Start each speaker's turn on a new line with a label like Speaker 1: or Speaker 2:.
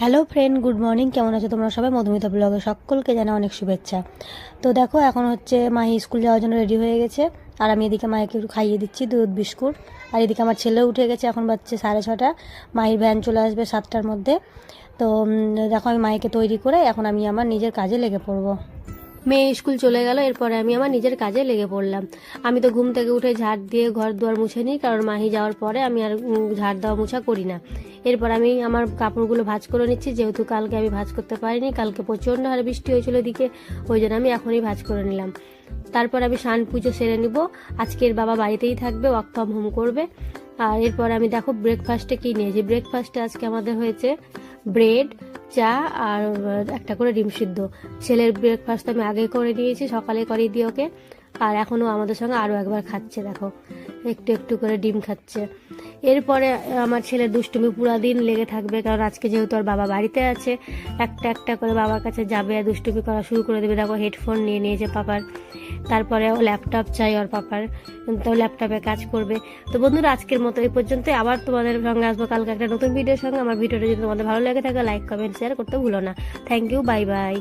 Speaker 1: Hello friend good morning কেমন আছো তোমরা সবাই? মধুমিতা ব্লগে সকলকে জানা অনেক শুভেচ্ছা। তো দেখো, এখন হচ্ছে মাহি স্কুল যাওয়ার জন্য রেডি হয়ে গেছে। আর আমি এদিকে মায়ের একটু খাইয়ে দিচ্ছি দুধ, বিস্কুট। আর এদিকে আমার ছেলে উঠে গেছে, এখন বাচ্চা সাড়ে ছটা। মাহির ভ্যান চলে আসবে সাতটার মধ্যে। তো দেখো আমি মায়েকে তৈরি করে এখন আমি আমার নিজের কাজে লেগে পড়ব। মেয়ে স্কুল চলে গেল, এরপরে আমি আমার নিজের কাজে লেগে পড়লাম। আমি তো ঘুম থেকে উঠে ঝাড় দিয়ে ঘর দুয়ার মুছে নিই, কারণ মাহি যাওয়ার পরে আমি আর ঝাড় দেওয়া মুছা করি না। এরপর আমি আমার কাপড়গুলো ভাঁজ করে নিচ্ছি, যেহেতু কালকে আমি ভাঁজ করতে পারিনি, কালকে প্রচণ্ড হারে বৃষ্টি হয়েছিল এদিকে, ওই জন্য আমি এখনই ভাঁজ করে নিলাম। তারপর আমি শান পুজো সেরে নিব, আজকের বাবা বাড়িতেই থাকবে ওয়ার্ক ফ্রম হোম করবে। আর এরপর আমি দেখো ব্রেকফাস্টে কী নিয়েছি। ব্রেকফাস্টে আজকে আমাদের হয়েছে ব্রেড চা আর একটা করে ডিম সিদ্ধ। ছেলের ব্রেকফাস্ট আমি আগে করে নিয়েছি, সকালে করে দিয়ে ওকে। আর এখনও আমাদের সঙ্গে আরও একবার খাচ্ছে, দেখো। একটু একটু করে ডিম খাচ্ছে। এরপরে আমার ছেলের দুষ্টুমি পুরা দিন লেগে থাকবে, কারণ আজকে যেহেতু ওর বাবা বাড়িতে আছে, একটা একটা করে বাবার কাছে যাবে আর দুষ্টুমি করা শুরু করে দেবে। দেখো হেডফোন নিয়ে নিয়েছে পাপার। তারপরে ও ল্যাপটপ চাই ওর পাপার, তো ল্যাপটপে কাজ করবে। তো বন্ধুরা, আজকের মতো এই পর্যন্ত আবার তোমাদের সঙ্গে আসব কালকে একটা নতুন ভিডিওর সঙ্গে। আমার ভিডিওটা যদি তোমাদের ভালো লাগে থাকে লাইক কমেন্ট শেয়ার করতে ভুলো না। Thank you bye bye